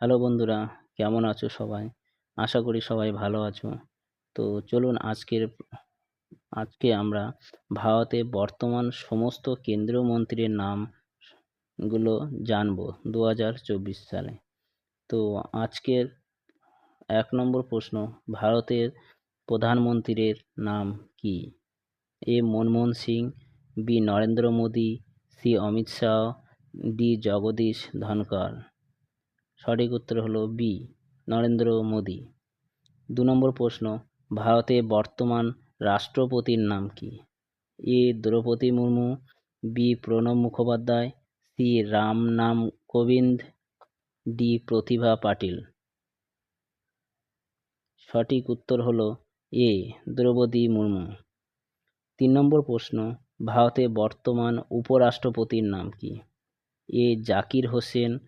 Hello বন্ধুরা, কেমন আছো সবাই? আশা করি সবাই ভালো আছো। তো চলুন আজকের, আজকে আমরা ভারতে বর্তমান সমস্ত কেন্দ্রীয় মন্ত্রীর নামগুলো জানব দু সালে। তো আজকের এক নম্বর প্রশ্ন, ভারতের প্রধানমন্ত্রীর নাম কি? A Manmohan Singh, B Narendra Modi, C Amit Shah, D Jagdish Dhankhar সঠিক উত্তর হলো বি, নরেন্দ্র মোদী। দু নম্বর প্রশ্ন, ভারতে বর্তমান রাষ্ট্রপতির নাম কি? A, Droupadi Murmu, B, Pranab Mukhopadhyay, C, Ram Nath Kovind, D, প্রতিভা পাটিল। সঠিক উত্তর হলো এ, দ্রৌপদী মুর্মু। তিন নম্বর প্রশ্ন, ভারতে বর্তমান উপরাষ্ট্রপতির নাম কি? A, Zakir Hussain,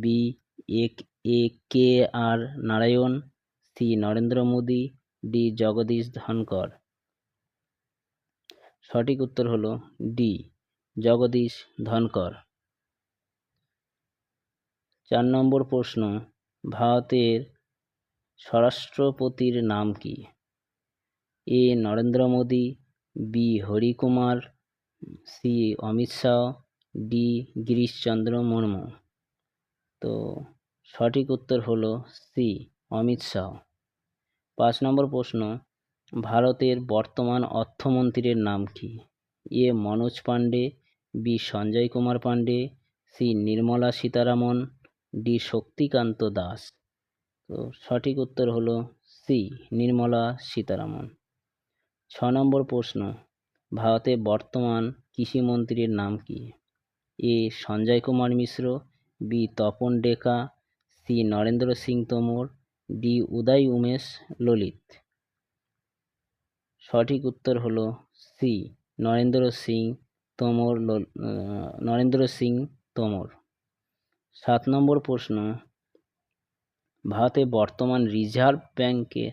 B A K R Narayan, C Narendra Modi, D Jagdish Dhankhar. সঠিক উত্তর হলো ডি, জগদীশ ধনকর। চার নম্বর প্রশ্ন, ভারতের স্বরাষ্ট্রপতির নাম কি? A Narendra Modi, B Harikumar, C Amit Shah, D Girish Chandra Murmu. তো সঠিক উত্তর হলো সি, অমিত শাহ। পাঁচ নম্বর প্রশ্ন, ভারতের বর্তমান অর্থমন্ত্রীর নাম কি? A, Manoj Pandey, B, Sanjay Kumar Pandey, C, Nirmala Sitharaman, D, Shaktikanta Das. তো সঠিক উত্তর হলো সি, নির্মলা সীতারামন। ছ নম্বর প্রশ্ন ভারতে বর্তমান কৃষিমন্ত্রীর নাম কি? A, Sanjay Kumar Mishra B Tapan Deka, C Narendra Singh Tomar, D Uday Umesh Lalit. সঠিক উত্তর হলো সি নরেন্দ্র সিং তোমর নরেন্দ্র সিং তোমর। সাত নম্বর প্রশ্ন। ভারতে বর্তমান রিজার্ভ ব্যাংকের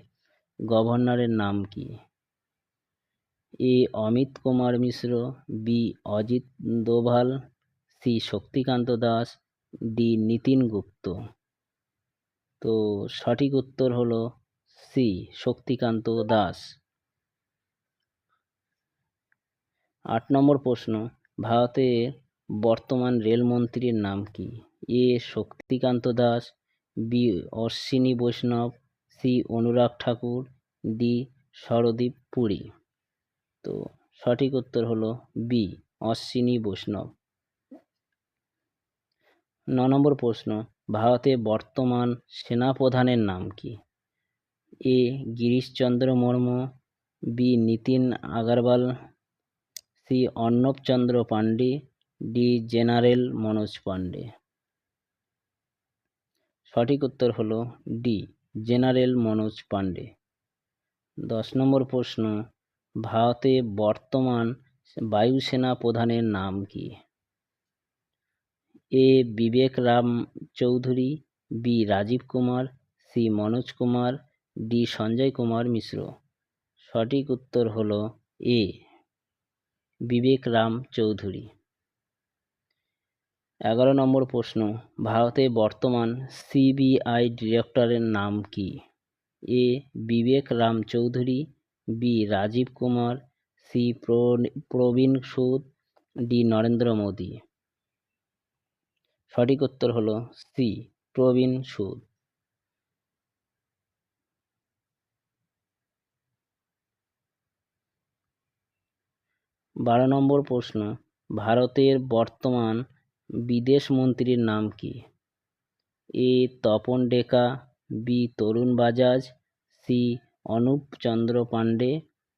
গভর্নরের নাম কি? A Amit Kumar Mishra, B Ajit Doval, C Shaktikanta Das D Nitin Gupta. তো সঠিক উত্তর হলো সি, শক্তিকান্ত দাস। আট নম্বর প্রশ্ন ভারতের বর্তমান রেলমন্ত্রীর নাম কি? A, Shaktikanta Das, B, Ashwini Vaishnaw, C, Anurag Thakur, D Sardeep Puri. তো সঠিক উত্তর হলো বি, অশ্বিনী বৈষ্ণব। ন নম্বর প্রশ্ন, ভারতে বর্তমান সেনাপ্রধানের নাম কি? A, Girish Chandra Murmu, B, Nitin Agarwal, C, Arnab Chandra Pandey, D, general Manoj Pandey. সঠিক উত্তর হলো ডি, জেনারেল মনোজ পাণ্ডে। দশ নম্বর প্রশ্ন, ভারতে বর্তমান বায়ুসেনা প্রধানের নাম কি? A. Vivek Ram Chaudhari, B. Rajiv Kumar, C. Manoj Kumar, D. Sanjay Kumar Mishra. সঠিক উত্তর হল এ, বিবেক রাম চৌধুরী। এগারো নম্বর প্রশ্ন, ভারতে বর্তমান সিবিআই ডিরেক্টরের নাম কি? A. Vivek Ram Chaudhari, B. Rajiv Kumar, C. Praveen Sood, D. Narendra Modi. সঠিক উত্তর হলো সি, প্রবীণ সুদ বারো নম্বর প্রশ্ন, ভারতের বর্তমান বিদেশ মন্ত্রীর নাম কি? A Tapan Deka B, Tarun Bajaj, C Anup Chandra Pandey,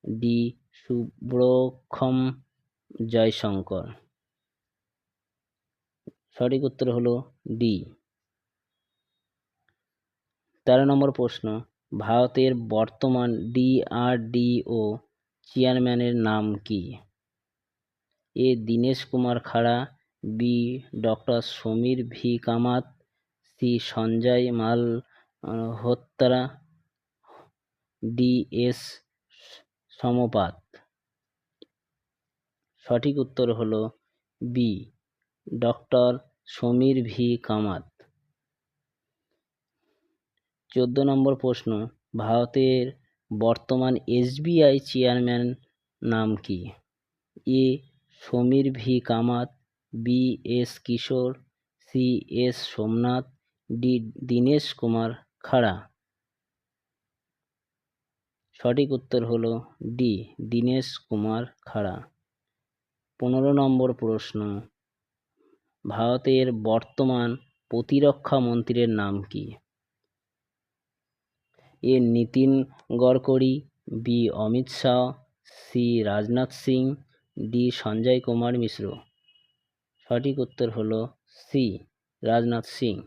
D, Subrahmanyam Jaishankar. সঠিক উত্তর হলো ডি। তেরো নম্বর প্রশ্ন, ভারতের বর্তমান ডিআরডিও চেয়ারম্যানের নাম কি? A. Dinesh Kumar Khara, B. Doctor Samir V. Kamath, C. Sanjay Malhotra D. S. Sampath. সঠিক উত্তর হলো B. Doctor Samir V. Kamath. চোদ্দ নম্বর প্রশ্ন, ভারতের বর্তমান এসবিআই চেয়ারম্যান নাম কি? A. Samir V. Kamath, B. S. Kishore, C. S. Somnath, D. Dinesh Kumar Khara. সঠিক উত্তর হলো ডি. দীনেশ কুমার খাড়া। পনেরো নম্বর প্রশ্ন ভারতের বর্তমান প্রতিরক্ষা মন্ত্রীর নাম কি? A. Nitin Gadkari, B. Amit Shah, C. Rajnath Singh, D. Sanjay Kumar Mishra. সঠিক উত্তর হল সি. রাজনাথ সিং।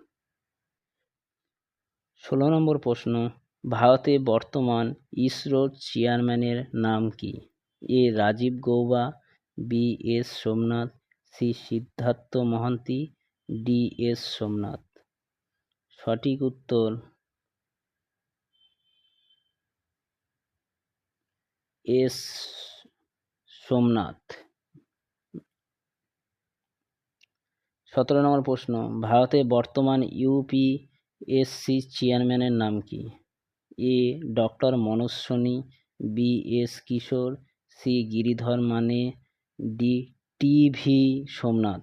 ষোলো নম্বর প্রশ্ন, ভারতে বর্তমান ইসরোর চেয়ারম্যানের নাম কি? A. Rajiv Gauba, B. S. Somnath C Siddharth Mohanty, D S Somnath. সঠিক উত্তর এস সোমনাথ। সতেরো নম্বর প্রশ্ন, ভারতে বর্তমান ইউপিএসসি চেয়ারম্যানের নাম কি? A, doctor Manoj Soni, B S Kishore, C Giridhar মানে ডি টি ভি সোমনাথ।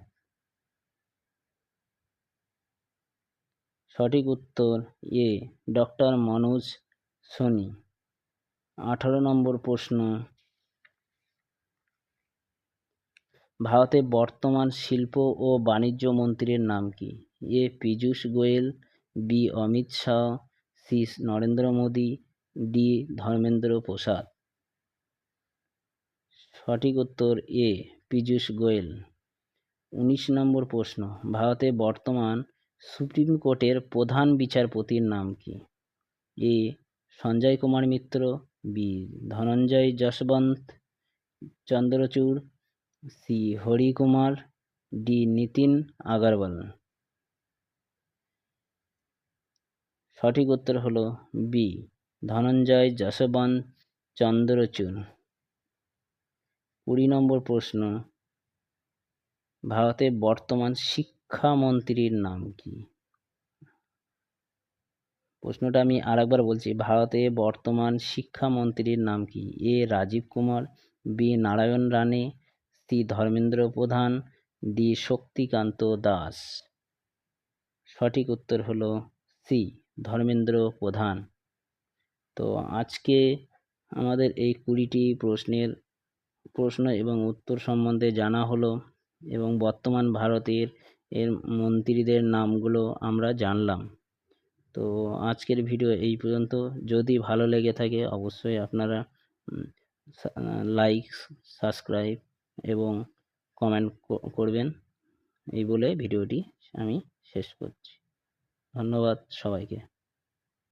সঠিক উত্তর এ, ডক্টর মনোজ সোনি। আঠারো নম্বর প্রশ্ন। ভারতের বর্তমান শিল্প ও বাণিজ্য মন্ত্রীর নাম কি? A, Piyush Goyal, B, Amit Shah, C, Narendra Modi, D, Dharmendra Prasad. সঠিক উত্তর এ। পীযূষ গোয়েল। উনিশ নম্বর প্রশ্ন ভারতে বর্তমান সুপ্রিম কোর্টের প্রধান বিচারপতির নাম কি? A, Sanjay Kumar Mitra, B, Dhananjaya Yeshwant Chandrachud, C, Hari Kumar, D, Nitin Agarwal. সঠিক উত্তর হলো বি, ধনঞ্জয় যশবন্ত চন্দ্রচূড়। কুড়ি নম্বর প্রশ্ন। ভারতের বর্তমান শিক্ষামন্ত্রীর নাম কি? প্রশ্নটা আমি আরেকবার বলছি, ভারতে বর্তমান শিক্ষামন্ত্রীর নাম কি? A. Rajiv Kumar, B. Narayan Rane C. Dharmendra প্রধান, ডি. শক্তিকান্ত দাস। সঠিক উত্তর হলো সি, ধর্মেন্দ্র প্রধান। তো আজকে আমাদের এই কুড়িটি প্রশ্নের প্রশ্ন এবং উত্তর সম্বন্ধে জানা হলো এবং বর্তমান ভারতের এর মন্ত্রীদের নামগুলো আমরা জানলাম। তো আজকের ভিডিও এই পর্যন্ত। যদি ভালো লেগে থাকে অবশ্যই আপনারা লাইক সাবস্ক্রাইব এবং কমেন্ট করবেন। এই বলে ভিডিওটি আমি শেষ করছি। ধন্যবাদ সবাইকে।